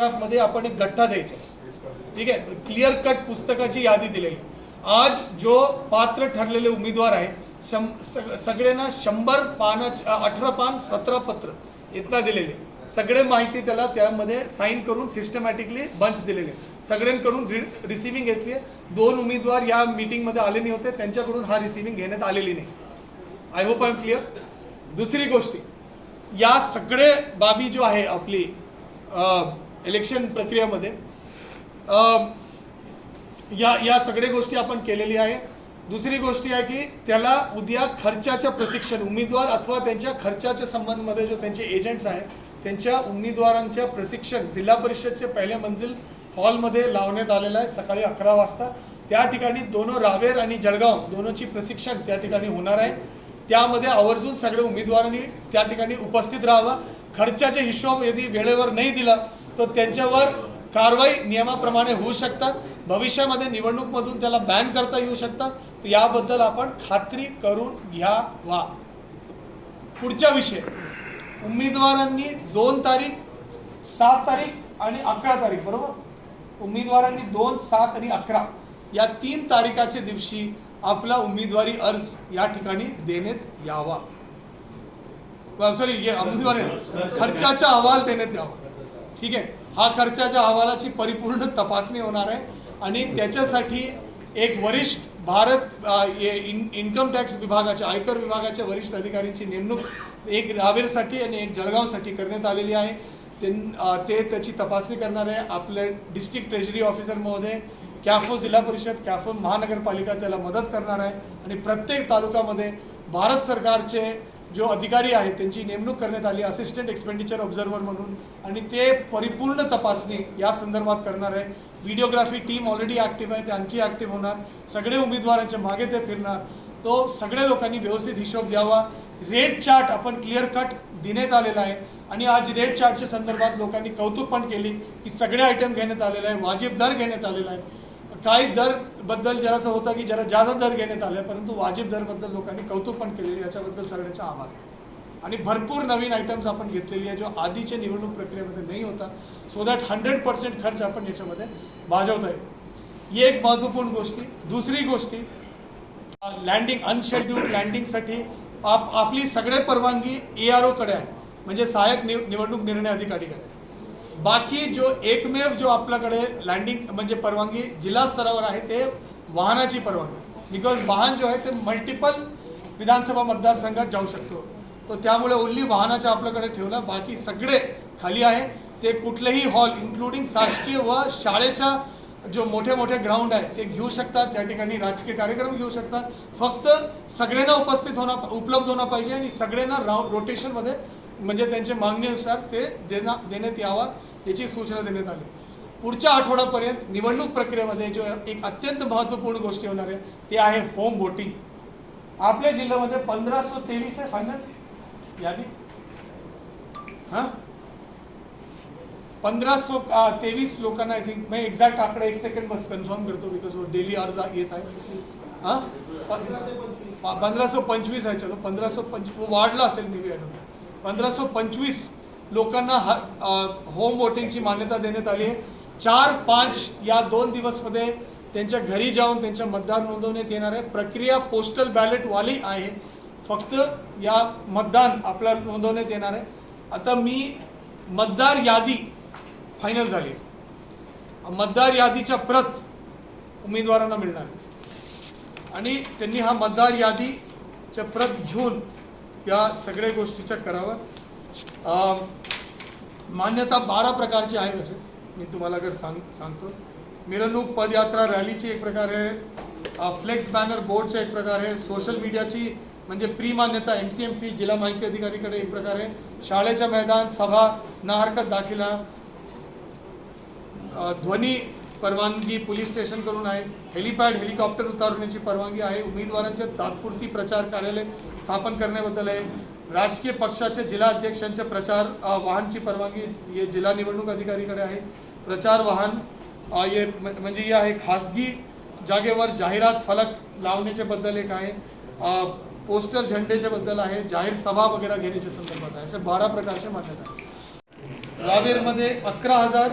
मध्ये आपण एक गठ्ठा द्यायचा. ठीक आहे? क्लिअर कट पुस्तकाची यादी दिलेली. आज जो पात्र ठरलेले उमेदवार आहेत शं सग- सगळ्यांना शंभर पानाच्या अठरा पान सतरा पत्र इतना दिलेले. सगळे माहिती त्याला त्यामध्ये साईन करून सिस्टमॅटिकली बंच दिलेले. सगळ्यांकडून रि रिसिव्हिंग घेतली आहे. दोन उमेदवार या मीटिंगमध्ये आले नाही होते. त्यांच्याकडून हा रिसिव्हिंग घेण्यात आलेली नाही. I hope I am clear दुसरी गोष्टी या सगळे बाबी जो आहे आपली इलेक्शन प्रक्रियेमध्ये. या या सगळ्या गोष्टी आपण केलेली आहे. दुसरी गोष्टी आहे की त्याला उद्या खर्चाचं प्रशिक्षण उमेदवार अथवा त्यांच्या खर्चाच्या संबंधमध्ये जो त्यांचे एजंट्स आहेत त्यांच्या उमेदवारांच्या प्रशिक्षण जिल्हा परिषदचे पहिले मंजिल हॉलमध्ये लावण्यात आलेलं आहे सकाळी अकरा वाजता. त्या ठिकाणी दोनो रावेर आणि जळगाव दोनोंची प्रशिक्षण त्या ठिकाणी होणार आहे. त्यामध्ये आवर्जून सगळे उमेदवारांनी त्या ठिकाणी उपस्थित राहावं. खर्चाचे हिशोब यदि वेळेवर नाही दिला तर त्यांच्यावर कारवाई नियमाप्रमाणे होऊ शकतात. भविष्यामध्ये निवडणूकमधून त्याला बॅन करता येऊ शकतात. तर याबद्दल आपण खात्री करून घ्यावा. पुढचा विषय. उमेदवारांनी दोन तारीख सात तारीख आणि अकरा तारीख बरोबर? उमेदवारांनी दोन सात आणि अकरा या तीन तारीखाच्या दिवशी आपला उमेदवारी अर्ज या ठिकाणी देण्यात यावा. सॉरी उमेदवारी. खर्चाचा अहवाल देण्यात यावा. ठीक आहे? हा खर्चाच्या अहवालाची परिपूर्ण तपासणी होणार आहे आणि त्याच्यासाठी एक वरिष्ठ भारत इन इन्कम टॅक्स विभागाच्या आयकर विभागाच्या वरिष्ठ अधिकाऱ्यांची नेमणूक एक रावेरसाठी आणि एक जळगावसाठी करण्यात आलेली आहे. त्यां- ते त्याची तपासणी करणार आहे. आपले डिस्ट्रिक्ट ट्रेजरी ऑफिसर महोदय कॅफो जिल्हा परिषद कॅफो महानगरपालिका त्याला मदत करणार आहे. आणि प्रत्येक तालुक्यामध्ये भारत सरकारचे जो अधिकारी आहेत त्यांची नेमणूक करण्यात आली असिस्टंट एक्सपेंडिचर ऑब्झर्वर म्हणून. आणि ते परिपूर्ण तपासणी या संदर्भात करणार आहे. व्हिडिओग्राफी टीम ऑलरेडी ॲक्टिव्ह आहे ते आणखी ॲक्टिव्ह होणार. सगळे उमेदवारांच्या मागे ते फिरणार. तो सगळ्या लोकांनी व्यवस्थित हिशोब द्यावा. रेड चार्ट आपण क्लिअर कट देण्यात आलेला आहे. आणि आज रेड चार्टच्या संदर्भात लोकांनी कौतुक पण केली की सगळे आयटम घेण्यात आलेले आहे वाजिब दर घेण्यात आलेला आहे. काही दरबद्दल जरासं होतं की जरा जादा दर घेण्यात आले परंतु वाजिब दरबद्दल लोकांनी कौतुक पण केलेले याच्याबद्दल सगळ्यांचे आभार आणि भरपूर नवीन आयटम्स आपण घेतलेली आहे जो आधीच्या निवडणूक प्रक्रियेमध्ये नाही होता. सो दॅट हंड्रेड पर्सेंट खर्च आपण याच्यामध्ये भाजवता येतो. ही एक महत्त्वपूर्ण गोष्टी दुसरी गोष्टी लँडिंग अनशेड्यूल्ड लँडिंगसाठी आप आपली सगळे परवानगी ए आर ओकडे आहे. म्हणजे सहाय्यक निव निवडणूक निर्णय अधिकारीकडे बाकी जो एकमेव जो आपल्याकडे लँडिंग म्हणजे परवानगी जिल्हा स्तरावर आहे ते वाहनाची परवानगी. बिकॉज वाहन जो आहे ते मल्टिपल विधानसभा मतदारसंघात जाऊ शकतो. तर त्यामुळे ओन्ली वाहनाच्या आपल्याकडे ठेवला बाकी सगळे खाली आहे. ते कुठलेही हॉल इन्क्लुडिंग शासकीय व शाळेच्या जो मोठे मोठे ग्राउंड आहे ते घेऊ शकतात. त्या ठिकाणी राजकीय कार्यक्रम घेऊ शकतात. फक्त सगळ्यांना उपस्थित होणं उपलब्ध होणं पाहिजे आणि सगळ्यांना राऊ रोटेशनमध्ये म्हणजे त्यांच्या मागणीनुसार ते देना देण्यात यावा याची सूचना देण्यात आली. पुढच्या आठवड्यापर्यंत निवडणूक प्रक्रियेमध्ये जो एक अत्यंत महत्त्वपूर्ण गोष्टी होणार आहे ते आहे होम वोटिंग आपल्या जिल्ह्यामध्ये पंधराशे तेवीस आहे फायनल यादी? हां? पंधराशे तेवीस लोकांना आय थिंक मी एक्झॅक्ट आकडा एक सेकंड बस कन्फर्म करतो बिकॉज वो डेली अर्ज येत आहे. हां? पंधराशे पंचवीस आहे चलो पंधराशे पंचवीस वाढला असेल मी बी पंधराशे पंचवीस लोकांना ह होम वोटिंगची मान्यता देण्यात आली आहे. चार पाच या दोन दिवसमध्ये त्यांच्या घरी जाऊन त्यांच्या मतदार नोंदवण्यात येणार आहे. प्रक्रिया पोस्टल बॅलेटवाली आहे. फक्त या मतदान आपल्या नोंदवण्यात येणार आहे. आता मी मतदार यादी फायनल झाली आहे. मतदार यादीच्या प्रत उमेदवारांना मिळणार आहे. आणि त्यांनी हा मतदार यादीच्या प्रत घेऊन या सगळ्या गोष्टीच्या कराव्या मान्यता बारा प्रकारची आहे असे मी तुम्हाला अगर सांग सांगतो. मिरवणूक पदयात्रा रॅलीची एक प्रकार आहे. फ्लेक्स बॅनर बोर्डचा एक प्रकार आहे. सोशल मीडियाची म्हणजे प्री मान्यता एम सी एम सी जिल्हा माहिती अधिकारीकडे एक प्रकार आहे. शाळेच्या मैदान सभा ना हरकत दाखिला. ध्वनी परवानगी पोलीस स्टेशनकडून आहे. हेलिपॅड हेलिकॉप्टर उतारवण्याची परवानगी आहे. उमेदवारांचे तात्पुरती प्रचार कार्यालय स्थापन करण्याबद्दल आहे. राजकीय पक्षाचे जिल्हा अध्यक्षांचे प्रचार वाहनची परवानगी हे जिल्हा निवडणूक अधिकारीकडे आहे. प्रचार वाहन हे म्हणजे हे आहे खाजगी जागेवर जाहिरात फलक लावण्याचे बद्दल एक आहे. पोस्टर झेंडेच्या बद्दल आहे. जाहीर सभा वगैरे घेण्याच्या संदर्भात आहे. असे बारा प्रकारचे मान्यता आहे रावेरमध्ये अकरा हजार